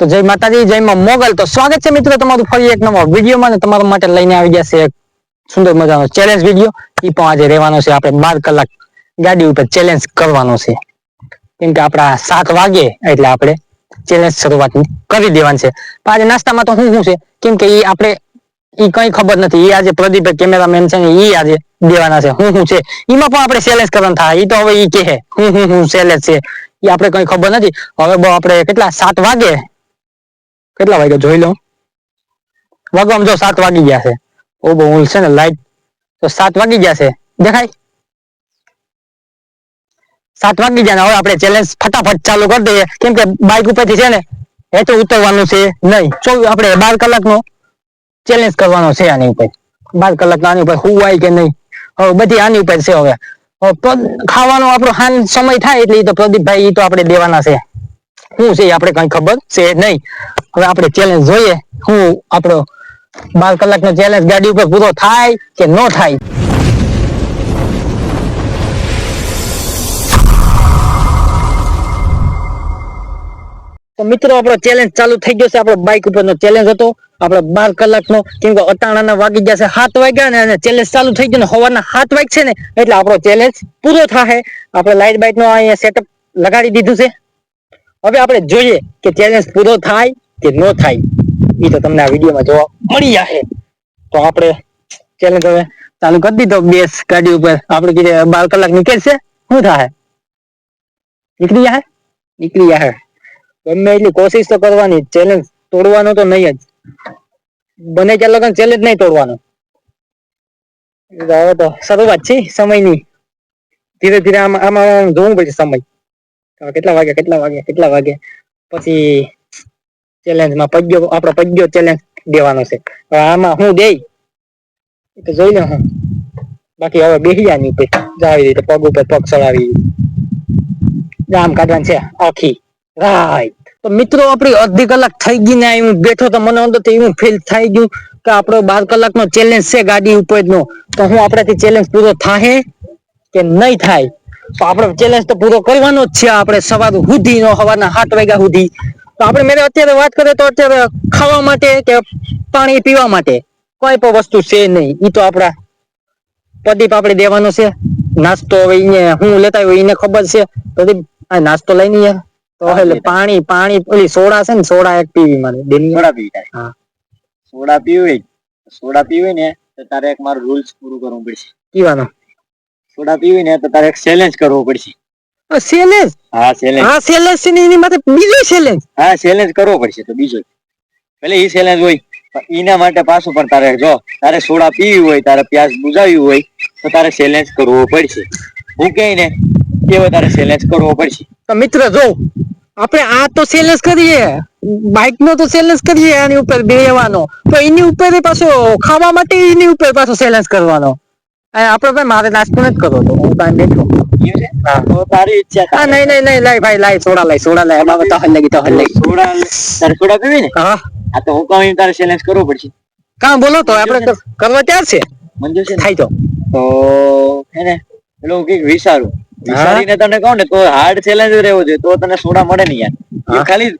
તો જય માતાજી જયમાં મોગલ. તો સ્વાગત છે મિત્રો તમારું ફરી એક નવો વિડીયોમાં તમારા માટે લઈને આવી ગયા છે એક સુંદર મજાનો ચેલેન્જ વીડિયો એ પણ આજે રહેવાનો છે. આપણે બાર કલાક ગાડી ઉપર ચેલેન્જ કરવાનો છે. કેમ કે આપણા સાત વાગે એટલે આપણે ચેલેન્જ શરૂઆત કરી દેવાની છે. પણ આજે નાસ્તામાં તો શું શું છે? કેમ કે એ આપણે ઈ કઈ ખબર નથી. એ આજે પ્રદીપ કેમેરામેન છે ને એ આજે દેવાના છે. હું શું છે? એમાં પણ આપણે ચેલેન્જ કરવાનું થાય. એ તો હવે એ કહે. હું હું હું ચેલેન્જ છે. એ આપણે કઈ ખબર નથી. હવે બહુ આપણે કેટલા? સાત વાગે કેટલા વાગે જોઈ લઉં વાગવામાં જો સાત વાગી ગયા છે. ઓ બહુ છે ને લાઈટ તો સાત વાગી ગયા છે. દેખાય? સાત વાગી ગયા હવે આપણે ચેલેન્જ ફટાફટ ચાલુ કરી દઈએ. કેમ કે બાઇક ઉપરથી છે ને એ તો ઉતરવાનું છે નહીં. ચો આપણે બાર કલાકનો ચેલેન્જ કરવાનો છે આની ઉપર. બાર કલાક આની ઉપર હુવાય કે નહીં? હવે બધી આની ઉપર છે હવે. ખાવાનો આપણો હાન સમય થાય એટલે તો પ્રદીપભાઈ એ તો આપણે દેવાના છે. શું છે આપણે કઈ ખબર છે નહીં. હવે આપણે ચેલેન્જ જોઈએ, હું આપણો બાર કલાકનો ચેલેન્જ ગાડી ઉપર પૂરો થાય કે ન થાય? તો મિત્રો, આપણો ચેલેન્જ ચાલુ થઈ ગયો છે. આપણો બાઇક ઉપરનો ચેલેન્જ હતો. આપણો બાર કલાકનો, કેમ કે અટાણાના વાગી ગયા છે સાત વાગ્યા ને અને ચેલેન્જ ચાલુ થઈ ગયો ને સવારના સાત વાગ છે ને, એટલે આપણો ચેલેન્જ પૂરો થાય આપણે લાઇટ નો અહીંયા સેટઅપ લગાડી દીધું છે. હવે આપણે જોઈએ કે ચેલેન્જ પૂરો થાય કે ન થાય એ તો તમને આ વિડીયોમાં જોવા મળી જશે. તો આપણે ચેલેન્જ હવે ચાલુ કરી દીધો બેસ ગાડી ઉપર. આપણે કીધે બાર કલાક નીકળશે, શું થાય નીકળી જાય નીકળી જાય ગમે એટલી કોશિશ તો કરવાની ચેલેન્જ તોડવાનો તો નહીં જ. બને ત્યાં લગન ચેલેન્જ નહીં તોડવાનો. હવે તો શરૂઆત છે સમયની. ધીરે ધીરે આમાં આમાં જોવું પડશે સમય. કેટલા વાગે કેટલા વાગે કેટલા વાગે પછી ચેલેન્જમાં પગ્યો, આપણો પગ્યો ચેલેન્જ દેવાનો છે. આમાં હું દે તો જોઈ લે હું. બાકી હવે બેહ્યા ની આવી રીતે પગ ઉપર પગ ચડાવી. આમ કાઢવાનું છે આખી રાઈટ તો મિત્રો, આપણી અડધી કલાક થઈ ગઈ ને હું બેઠો તો મને અંદર એવું ફીલ થઈ ગયું કે આપણો બાર કલાકનો ચેલેન્જ છે ગાડી ઉપરનો. તો હું આપણાથી ચેલેન્જ પૂરો થાય કે નહીં થાય? તો આપણે ચેલેન્જ તો પૂરો કરવાનો જ છે. આપણે સવાર સુધી નો સવારના સાત વાગ્યા સુધી. તો આપણે મેં અત્યારે વાત કરીએ તો અત્યારે ખાવા માટે કે પાણી પીવા માટે કોઈ પણ વસ્તુ છે નહીં. એ તો આપણા પ્રદીપ આપણે દેવાનો છે. નાસ્તો હવે એને હું લેતા આવ્યો એને ખબર છે. પ્રદીપ આ નાસ્તો લઈને યાર તો એટલે પાણી પાણી ઓલી સોડા છે ને સોડા એક પીવી મારે ડેલી. સોડા પીવી હા. સોડા પીવી સોડા પીવી ને તો તારે એક મારું રૂલ્સ પૂરું કરવું પડશે. કીવાનો. સોડા પીવી ને તો તારે એક ચેલેન્જ કરવો પડશે. સેલેન્સ હા ચેલેન્જ હા સેલેન્સ છે ને એની માટે બીજો સેલેન્સ હા ચેલેન્જ કરવો પડશે તો બીજો. ભલે ઈ ચેલેન્જ હોય એના માટે પાછું પણ તારે જો તારે સોડા પીવી હોય તારે પ્યાસ બુજાવી હોય તો તારે ચેલેન્જ કરવો પડશે. હું કહે ને એવો તારે ચેલેન્જ કરવો પડશે? તો મિત્ર જો આપણે આ તો સેલેન્સ કરીએ બાઇક નો તો સેલેન્સ કરીએ આની ઉપર બેવાનો તો એની ઉપર પાછો ખાવા માટે એની ઉપર પાછો સેલેન્સ કરવાનો. આ ભાઈ મારે નાસ્તો નથી કરવો તો હું ત્યાં બેઠો. હા. તારી ઈચ્છા હા નહીં નહીં નહીં લાય ભાઈ લાય સોડા લાય સોડા લાય. બાબા તો હલ લગી તો હલ લગી સોડા તારે સોડા પીવી ને? હા. આ તો હું કહું એમ તારે ચેલેન્જ કરવો પડશે. કાં બોલો તો આપણે કર- કરવા ત્યાર છે? મંજૂર છે થાય તો. તો હે ને પેલું કંઈક વિચારું. વિચારીને તને કહું ને તો હાર્ડ ચેલેન્જ રહેવો જોઈએ તો તને સોડા મળે ને યાર. ખાલી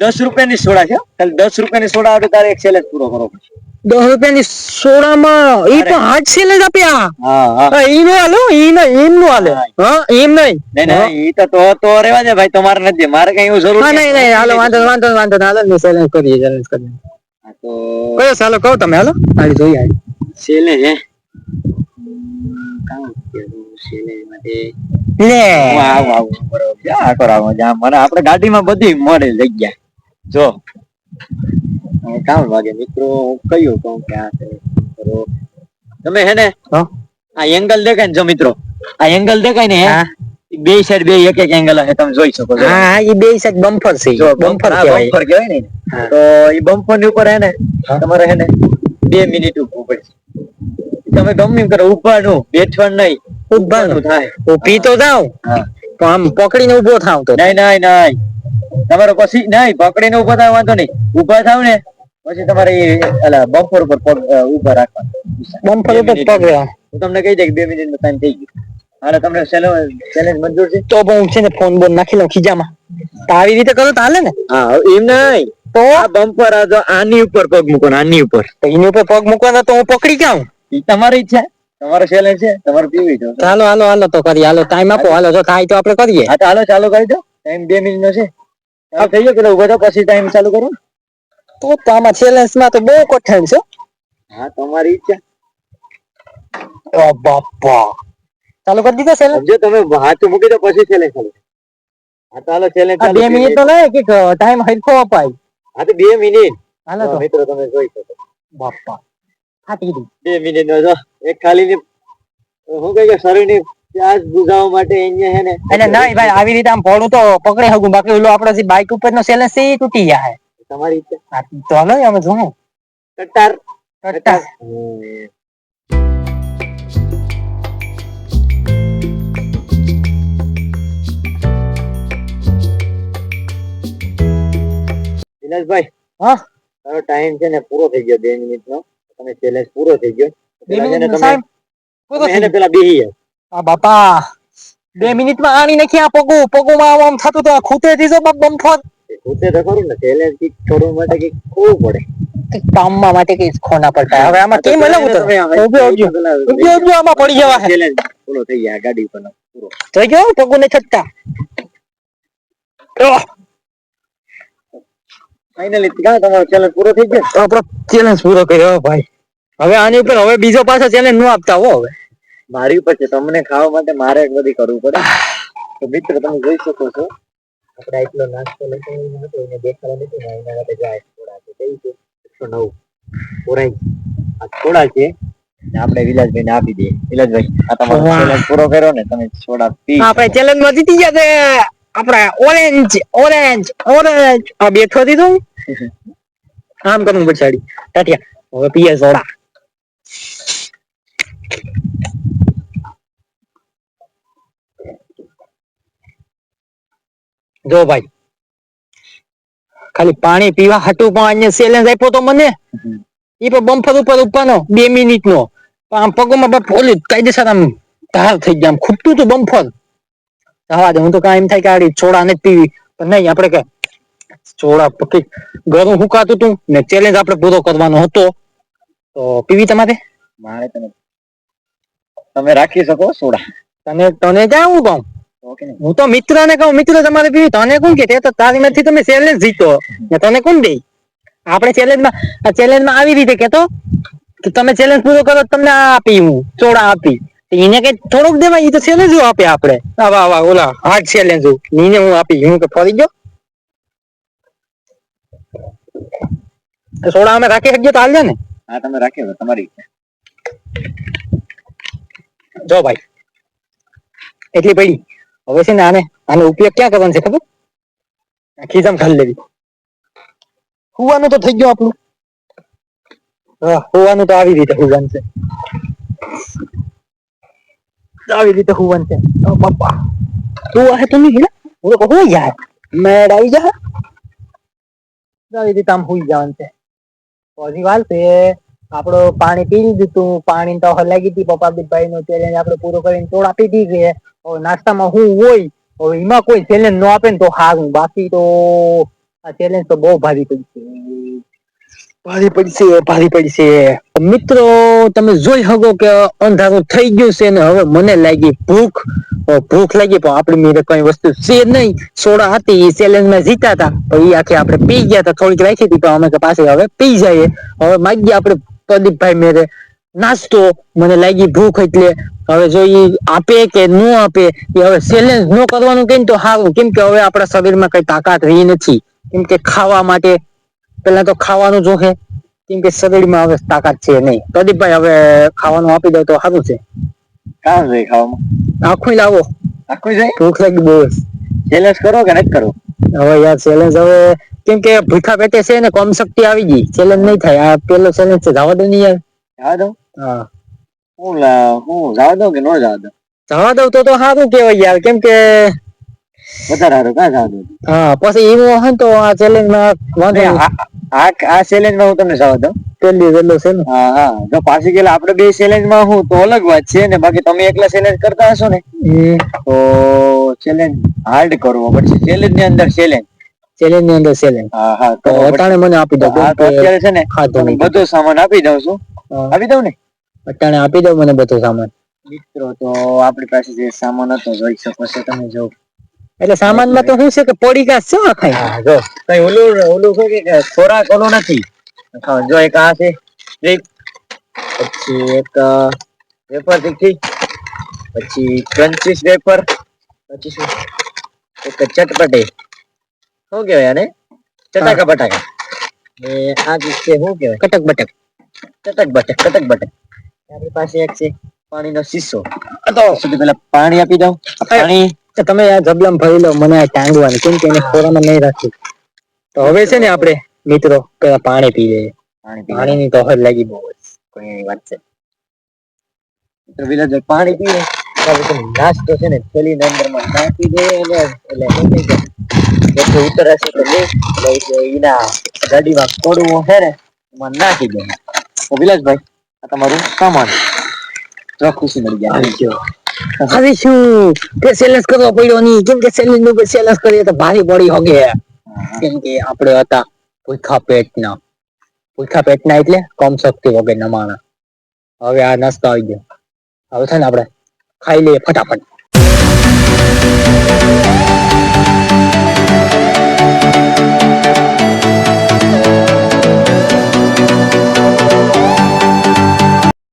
દસ રૂપિયાની સોડા છે. ખાલી દસ રૂપિયાની સોડા આવે તારે એક ચેલેન્જ પૂરો દસ રૂપિયા દસ રૂપિયાની સોડામાં? એ પણ હાથ સેલેન્જ આપ્યા. હા હા. ઈ નો હાલો ઈ નહીં એમ નો હાલે. હા. એમ નહીં નહીં નહીં ઈ તો તો તો રહેવા દે ભાઈ તમારે નથી. મારે કઈ એવું જરૂર નહીં નહીં હાલો વાંધો વાંધો વાંધો. હાલો ને ચેલેન્જ કરીએ ચેલેન્જ કરીએ તો કયો ચાલો કહો તમે હાલો. હાલી જોઈએ હાલી. ચેલેન્જ હે કામ કરું લે. આવું આવું બરોબર આ કરાવો જા મને આપણે ગાડીમાં બધી મળે જગ્યા જો. કામ વાગે મિત્રો. હું કયું કહું કે આ કરો તમે હે ને આ એંગલ દેખાય ને જો મિત્રો. આ એંગલ દેખાય ને બે સાઈડ બે એક એક એંગલ હે તમે જોઈ શકો છો. હા એ બે સાઈડ બમ્પર છે જો બમ્પર કહેવાય. બમ્પર કહેવાય ને. તો એ બમ્પરની ઉપર હે ને તમારે હે ને બે મિનિટ ઉભું પડશે. તમે ગમે કરો ઉભાનું બેઠવાનું નહીં. ઉભાનું. થાય. ઊભી તો જાઉં પણ તો આમ પકડીને ઊભો થાવ તો. નહીં નહીં નહીં. તમારે પછી નહીં પકડીને ઊભા થાય વાંધો નહીં. ઊભા થાવ ને પછી તમારે અલા બમ્પર ઉપર પગ ઊભા રાખવાના. બમ્પર ઉપર પગ હું તમને કહી દે બે મિનિટ નો ટાઈમ થઈ ગયો. હાલે તમને ચેલેન્જ મંજૂર છે? તો પણ હું છે ને ફોન બોન નાખી લઉં ખીજામાં. તો આવી રીતે કરો તો હાલે ને? હા એમ નહીં. તો? આ બમ્પર આ જો આની ઉપર પગ મૂકો આની ઉપર. એની ઉપર પગ મૂકવાના તો હું પકડી જાઉં તમારી ઈચ્છા? તમારો ચેલેન્જ છે? તમારે પીવી જો ચાલો હાલો હાલો તો કરી હાલો ટાઈમ આપો. હાલો જો થાય તો આપણે કરીએ. હા તો હાલો ચાલુ કરી દો. ટાઈમ બે મિનિટ નો છે. ચાલુ થઈ ગયો. પેલો ઊભો પછી ટાઈમ ચાલુ કરો. તો તો આમાં ચેલેન્જમાં તો બહુ કઠણ છે. હા તમારી ઈચ્છા. ઓ બાપા. ચાલુ કરી દીધો ચેલેન્જ જો તમે હાથ મૂકી દો પછી ચેલેન્જ ચાલુ હા તો હાલો ચેલેન્જ ચાલુ બે મિનિટ તો નહીં કે ટાઈમ હરખો અપાય. હા તો બે મિનિટ. હાલો તો. મિત્રો તમે જોઈ શકો. બાપા. ફાટી ગઈ બે મિનિટ નો જો એક ખાલી ની હું કઈ કે શરીરની પ્યાસ બુઝાવવા માટે અહીંયા હે ને એટલે નહીં ભાઈ આવી રીતે આમ પડું તો પકડી શકું બાકી ઓલો આપણો જે બાઇક ઉપર નો ચેલેન્જ છે એ તૂટી જાય તમારી ઈચ્છા. તો હાલો અમે જોઉં કટાર કટાર. દિનેશભાઈ હા? તારો ટાઈમ છે ને પૂરો થઈ ગયો બે મિનિટ નો. તમે ચેલેન્જ પૂરો થઈ ગયો. પેલા બેહી જાઓ. આ બાપા બે મિનિટમાં આણી નાખી આ પગું પગું માં આમ આમ થતું તો ખૂતે દીધો બાપ એ પોતે તો ખરું ને ચેલેન્જ કંઈક કરવા માટે કંઈક ખૂબ પડે. કામમાં માટે કઈ ખોના પડતા. હવે આમાં કેમ હલાવું ઉતર ઊભો ઊભો ઊભો ઊભો આમાં પડી જવા ચેલેન્જ પૂરો થઈ ગયા ગાડી પર પૂરો. જોઈ ગયો પગું ને ઓહ, ફાઇનલી કા તમારો ચેલેન્જ પૂરો થઈ ગયો? આપણો ચેલેન્જ પૂરો કર્યો ભાઈ. હવે આની ઉપર હવે બીજો પાછો ચેલેન્જ ન આપતા હો હવે. મારી ઉપર છે. તમને ખાવા માટે મારે એક બધી કરવું પડે. તો મિત્ર તમે જોઈ શકો છો. આપણે એટલો નાસ્તો આવ્યો હતો. એને દેખાડવા નથી ને એના માટે જાય થોડા છે. કઈ છે? એકસો નવ. ઓરાઈ આ થોડા છે. આપણે વિલાસભાઈ ને આપી દઈએ. વિલાસભાઈ આ તમારો ચેલેન્જ પૂરો કર્યો ને તમે થોડા પી આપણે ચેલેન્જમાં જીતી ગયા છે. આપણે ઓરેન્જ ઓરેન્જ ઓરેન્જ આ બેઠો દીધો. આમ કરવું પછાડી ટાટિયા હવે પીએ સોડા. જો ભાઈ. ખાલી પાણી પીવા હટું પણ અહીંયા સેલેન્સ આપ્યો તો મને. એ પણ બમ્ફર ઉપર ઉપરનો બે મિનિટ નો આમ પગોમાં ઓલી કાયદેસર આમ ધાર થઈ ગયા આમ ખૂટતું હતું બમ્ફર હવા દે હું તો કાંઈ એમ થાય કે આડી છોડા નથી પીવી. પણ નહીં આપણે કે છોડા પકી ગળું હુકાતું હતું ને ચેલેન્જ આપણે પૂરો કરવાનો હતો. તો પીવી તમારે? મારે તમે તમે રાખી શકો સોડા તને તને ક્યાં હું કહું હું તો મિત્ર ને કહું મિત્ર તમારે પીવી તને કોણ કે? તે તો તારી નથી તમે ચેલેન્જ જીતો. ને તને કોણ દે? આપણે ચેલેન્જમાં આ ચેલેન્જમાં આવી રીતે કેતો કે તમે ચેલેન્જ પૂરો કરો તમને આ આપી હું ચોડા આપી. એને કઈ થોડુંક દેવાય એ તો ચેલેન્જ આપે આપણે. આ વાહ વાહ ઓલા. હાર્ડ ચેલેન્જ એને હું આપી હું કે ફરી ગયો? સોડા અમે રાખી શકીએ તો હાલ ને? હા તમે રાખી તમારી જો ભાઈ એટલી પડી હવે છે ને આને આનો ઉપયોગ ક્યાં કરવાનો છે ખબર? ખીજામ ખાલી લેવી. હુવાનું તો થઈ ગયું આપણું. હા હુવાનું તો આવી રીતે હુવાન છે. આવી રીતે હુવાન છે. પપ્પા તું આ તો નહીં હીરા હું તો કહું યાર? મેડ આવી જા. આવી રીતે આમ હુઈ જવાનું છે. પછી વાલ છે આપણો પાણી પી લીધું તું. પાણી તો લાગી હતી પપ્પા ભાઈ નો ચેલેન્જ આપણે પૂરો કરીને ચોળા દીધી છે. હવે નાસ્તામાં હું હોય એમાં કોઈ ચેલેન્જ ન આપે ને તો સારું બાકી તો આ ચેલેન્જ તો બહુ ભારી પડશે. ભારી પડશે ભારી પડશે. મિત્રો, તમે જોઈ શકો કે અંધારું થઈ ગયું છે ને હવે મને લાગી ભૂખ. ભૂખ લાગી, પણ આપણી મેરે કઈ વસ્તુ છે નહીં. સોડા હતી, એ ચેલેન્જમાં જીતા હતા. એ આખી આપણે પી ગયા હતા, થોડીક રાખી હતી, પણ અમે પાસે હવે પી જઈએ. હવે માગીએ આપણે પ્રદીપભાઈ મેરે નાસ્તો. મને લાગી ભૂખ એટલે હવે જો ઈ આપે કે ન આપે એ હવે ચેલેન્જ ન કરવાનું કેમ તો સારું કેમ કે હવે આપણા શરીરમાં કઈ તાકાત રહી નથી. કેમ કે ખાવા માટે પેલા તો ખાવાનું જોશે કેમ કે શરીરમાં હવે તાકાત છે નહીં. પ્રદીપભાઈ હવે ખાવાનું આપી દો તો સારું છે. કામ છે ખાવામાં આખું લાવો. આખું જાય ભૂખ લાગી બહુ ચેલેન્જ કરો કે નથી કરો? હવે યાર ચેલેન્જ હવે કેમ કે ભૂખા પેટે છે ને કોમ શક્તિ આવી ગઈ. ચેલેન્જ નહીં થાય. આ પેલો ચેલેન્જ છે. જવા દો નહીં યાર. જવા દો હા. હું લા- હું જવા દઉં કે ન જવા દઉં? જવા દઉં તો તો સારું કેવાય યાર કેમ કે વધારે સારું કા જવા દઉં હા પછી એવું હે તો આ ચેલેન્જમાં વાંધો. આ આ- ચેલેન્જમાં હું તમને જવા દઉં. પેલી વેલો છે ને. હા હા જો પાછી ગયેલા આપણે બે ચેલેન્જમાં હું તો અલગ વાત છે ને બાકી તમે એકલા ચેલેન્જ કરતા હશો ને. તો ચેલેન્જ હાર્ડ કરવો પડશે. ચેલેન્જની અંદર ચેલેન્જ ચેલેન્જની અંદર ચેલેન્જ હા હા તો અટાણે મને આપી દો અત્યારે છે ને બધો સામાન આપી દઉં છું. આપી દઉં ને? અટાણે આપી દો મને બધો સામાન. મિત્રો તો આપણી પાસે જે સામાન હતો જોઈ શકો છો તમે જો. એટલે સામાનમાં તો શું છે કે પડીકા છે શું ખાય? જો. કઈ ઓલું ઓલું છે કે ખોરાક ઓલો નથી. જો એક આ છે. એક પછી એક વેફર તીખી પછી ક્રન્ચીસ વેફર. પછી શું? એક ચટપટે. શું કેવાય આને? ચટાકા બટાકા. ને આ જે છે શું કેવાય કટક બટક. ચટક બટક કટક બટક. આપણી પાસે એક છે પાણીનો શીશો. તો સુધી પેલા પાણી આપી દઉં. પાણી તો તમે આ જબલમ ભરી લો મને ટાંગવાની કેમ કે એને ખોરામાં નહીં રાખી તો હવે છે ને આપણે મિત્રો પેલા પાણી પી લઈએ. પાણી પી પાણી લઈએ. ની તો હદ લાગી બહુ જ. કોઈ વાત છે. મિત્રો વિલા પાણી પીએ નાસ્તો છે ને થેલીની અંદરમાં નાખી દે અને એટલે એમ નહીં કે ઉતરશે તો લે એટલે એના ગાડીમાં પડવું છે ને એમાં નાખી દે. વિલાસભાઈ આ તમારું સામાન તો ખુશી મળી આવજો. હવે શું? કે સેલેન્સ કરવો પડ્યો નહીં. કેમ કે સેલેન્સનું સેલેન્સ કરીએ તો ભારી પડી હોગે. કેમ કે આપણે હતા ભૂખા પેટના. ભૂખા પેટના એટલે કમ શક્તિ વગરના માણા હવે આ નાસ્તો આવી ગયો. હવે છે ને આપણે ખાઈ લઈએ ફટાફટ.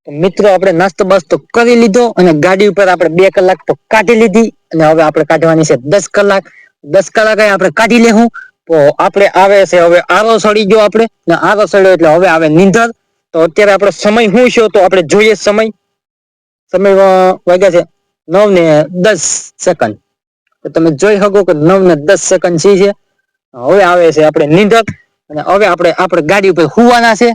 મિત્રો, આપણે નાસ્તો બાસ્તો કરી લીધો અને ગાડી ઉપર આપણે બે કલાક તો કાઢી લીધી અને હવે આપણે કાઢવાની છે દસ કલાક. દસ કલાક આપણે કાઢી લેવું તો આપણે આવે છે હવે આરો સડી ગયો આપણે. ને આરો સડ્યો એટલે હવે આવે નીંદર. તો અત્યારે આપણો સમય શું છે તો આપણે જોઈએ સમય. સમય વાગ્યા છે નવ ને દસ સેકન્ડ તો તમે જોઈ શકો કે નવ ને દસ સેકન્ડ છે. હવે આવે છે આપણે નીંદર. અને હવે આપણે આપણે ગાડી ઉપર હુવાના છે.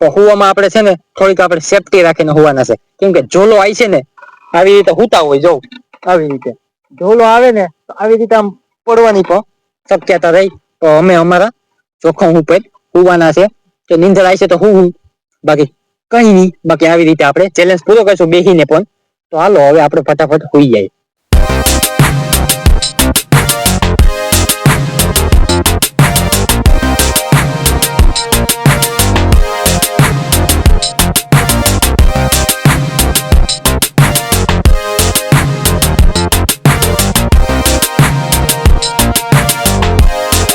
તો હુવામાં આપણે છે ને થોડીક આપણે સેફટી રાખીને હુવાના છે. કેમ કે ઝોલો આવી છે ને, આવી રીતે હુતા હોય, જો, આવી રીતે. ઝોલો આવે ને, તો આવી રીતે આમ પડવાની પણ શક્યતા રહી. તો અમે અમારા જોખમ ઉપર હુવાના છે. કે નીંદર આવી છે તો હું બાકી કઈ નહીં. બાકી આવી રીતે આપણે ચેલેન્જ પૂરો કરીશું બેસીને પણ. તો હાલો, હવે આપણે ફટાફટ હોઈ જાય.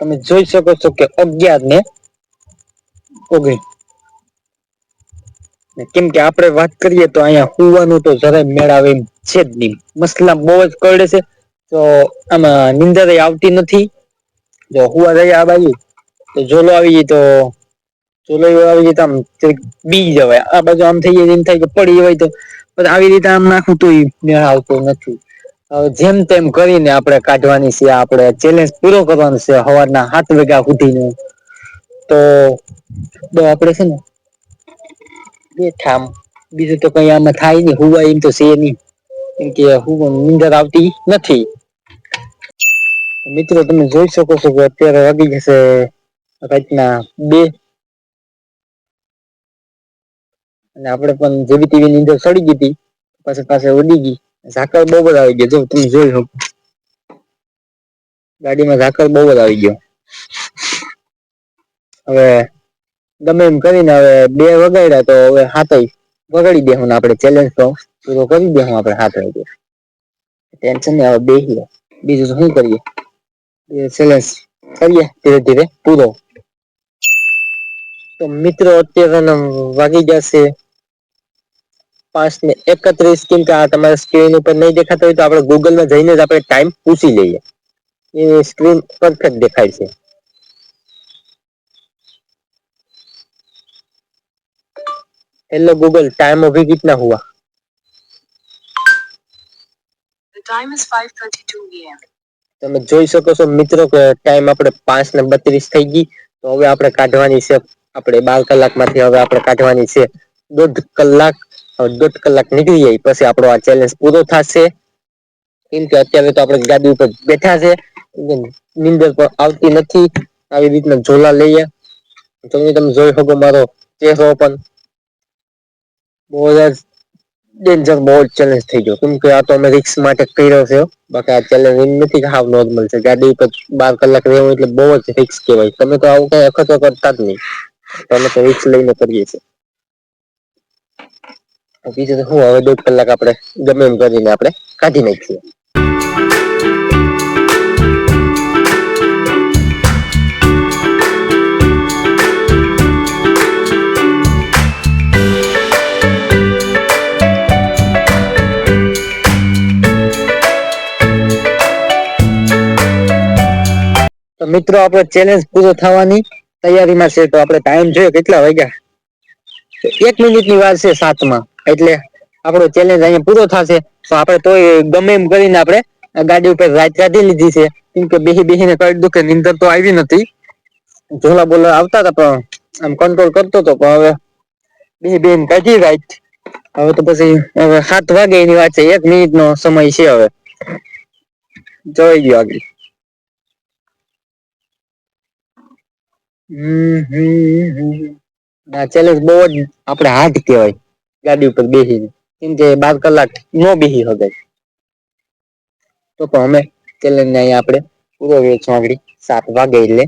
તમે જોઈ શકો છો કે અગિયાર ને ઓગણીસ કેમ કે આપણે વાત કરીએ તો અહીંયા હુવાનું તો જરાય મેળાવે એમ છે જ નહીં. મસલા બહુ જ કરડે છે. તો આમાં નિંદર આવતી નથી. જો હુવા રહી આ બાજુ, તો ઝોલો આવી જાય તો જોલો આવી જાય તો આમ બી જવાય આ બાજુ આમ થઈ જાય એમ થાય કે પડી જવાય તો આવી રીતે આમ નાખું તો મેળ આવતો નથી. જેમ તેમ કરીને આપણે કાઢવાની છે, આપણે ચેલેન્જ પૂરો કરવાનો છે સવારના સાત વાગ્યા સુધીનો. તો આપણે છે ને બેઠા બીજું તો કઈ આમાં થાય નહીં હુવા એમ તો છે નહીં. કેમ કે હું નીંદર આવતી નથી. મિત્રો, તમે જોઈ શકો છો કે અત્યારે વાગી જશે રાતના બે. અને આપણે પણ જેવી તેવી નીંદર સડી ગઈ હતી પાછી પાસે ઉડી ગઈ. ઝાકળ બહુ બધા આવી ગયો. જો તમે જોઈ ગાડીમાં ઝાકળ બહુ બધા આવી ગયો. હવે ગમે એમ કરીને હવે બે વગાડ્યા તો હવે હાથે વગાડી દેવું આપણે ચેલેન્જ તો. પૂરો કરી દેવું આપણે હાથ ટેન્શન નહીં, હવે બેસીએ. બીજું શું કરીએ? ચેલેન્જ કરીએ ધીરે ધીરે. પૂરો. તો મિત્રો, અત્યારે વાગી જશે. પાંચ ને એકત્રીસ કેમ કે આ તમારા સ્ક્રીન ઉપર નહીં દેખાતા હોય તો આપણે ગૂગલ ગૂગલમાં જઈને જ આપણે ટાઈમ પૂછી લઈએ. એ સ્ક્રીન પરફેક્ટ દેખાય છે. હેલો ગૂગલ ટાઈમ અભી કિતના હુઆ. તમે જોઈ શકો છો મિત્રો કે ટાઈમ આપણે પાંચ ને 32 થઈ ગઈ. તો હવે આપણે કાઢવાની છે આપણે 12 કલાકમાંથી હવે આપણે કાઢવાની છે. દોઢ કલાક દોઢ કલાક નીકળી જાય, પછી આપણો આ ચેલેન્જ પૂરો થશે. કેમ કે અત્યારે તો આપણે ગાડી ઉપર બેઠા છે નીંદર પણ આવતી નથી. આવી રીતના ઝોલા લઈએ. તમે તમે જોઈ શકો મારો ચહેરો પણ. બહુ જ ડેન્જર બહુ જ ચેલેન્જ થઈ ગયો. કેમ કે આ તો અમે રિક્સ માટે કર્યો છે બાકી આ ચેલેન્જ એમ નથી કે હાવ નોર્મલ છે. ગાડી ઉપર બાર કલાક રહેવું એટલે બહુ જ રિક્સ કહેવાય. તમે તો આવું કઈ અખતો કરતા જ નહીં. તમે તો રિક્સ લઈને કરીએ છીએ. બીજું શું હવે દોઢ કલાક આપણે ગમે એમ કરીને આપણે કાઢી નાખીએ. તો મિત્રો, આપણે ચેલેન્જ પૂરો થવાની તૈયારીમાં છે, તો આપણે ટાઈમ જોઈએ કેટલા વાગ્યા? એક મિનિટની વાર છે સાતમાં. એટલે આપણો ચેલેન્જ અહીંયા પૂરો થશે. તો આપણે તોય ગમે એમ કરીને આપણે ગાડી ઉપર રાત કાઢી લીધી છે. કેમ કે બેહી બેહીને કરી દઉં કે નીંદર તો આવી નથી ઝોલા બોલા આવતા હતા, પણ આમ કંટ્રોલ કરતો હતો, પણ હવે બેહી બેહીને કાઢી રાત. હવે તો પછી હવે સાત વાગે એની વાત છે, એક મિનિટ નો સમય છે હવે. જોઈ ગયો આગળ હમ હમ. આ ચેલેન્જ બહુ જ આપણે હાર્ડ કહેવાય. ગાડી ઉપર બેસીને કેમ કે બાર કલાક નો બેસી શકાય તો પણ અમે ચેલેન્જ ને અહીંયા આપણે પૂરો વેચવા આગળ સાત વાગે એટલે.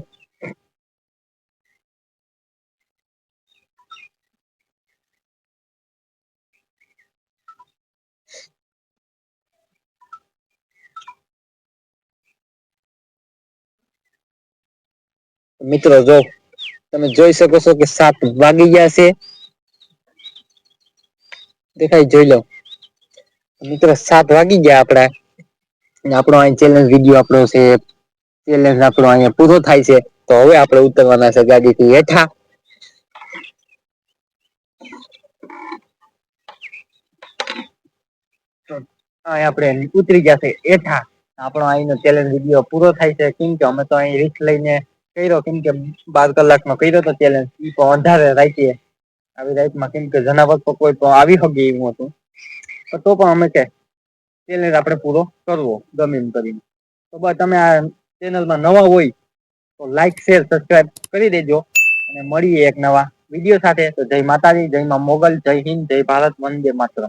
મિત્રો, જો તમે જોઈ શકો છો કે સાત વાગી ગયા છે. દેખાય, જોઈ લો. મિત્રો, સાત વાગી ગયા આપડા આપણો અહીં ચેલેન્જ વીડિયો આપણો છે ચેલેન્જ આપણો અહીંયા પૂરો થાય છે. તો હવે આપણે ઉતરવાના છે ગાડીથી હેઠા. આપણે ઉતરી ગયા છે હેઠા. આપણો અહીંનો ચેલેન્જ વીડિયો પૂરો થાય છે. કેમ કે અમે તો અહીં રિસ્ક લઈને કર્યો. કેમ કે બાર કલાકનો કર્યો તો ચેલેન્જ ઈ પણ વધારે રાઈતે આવી રાઈતમાં કેમ કે જનાવર તો કોઈ પણ આવી શકે એવું હતું. તો પણ અમે કે ચેલેન્જ આપણે પૂરો કરવો ગમે એમ કરીને. તો બસ તમે આ ચેનલમાં નવા હોય તો લાઈક શેર સબસ્ક્રાઇબ કરી દેજો અને મળીએ એક નવા વીડિયો સાથે. તો જય માતાજી, જય માં મોગલ, જય હિન્દ, જય ભારત, વંદે માતરમ.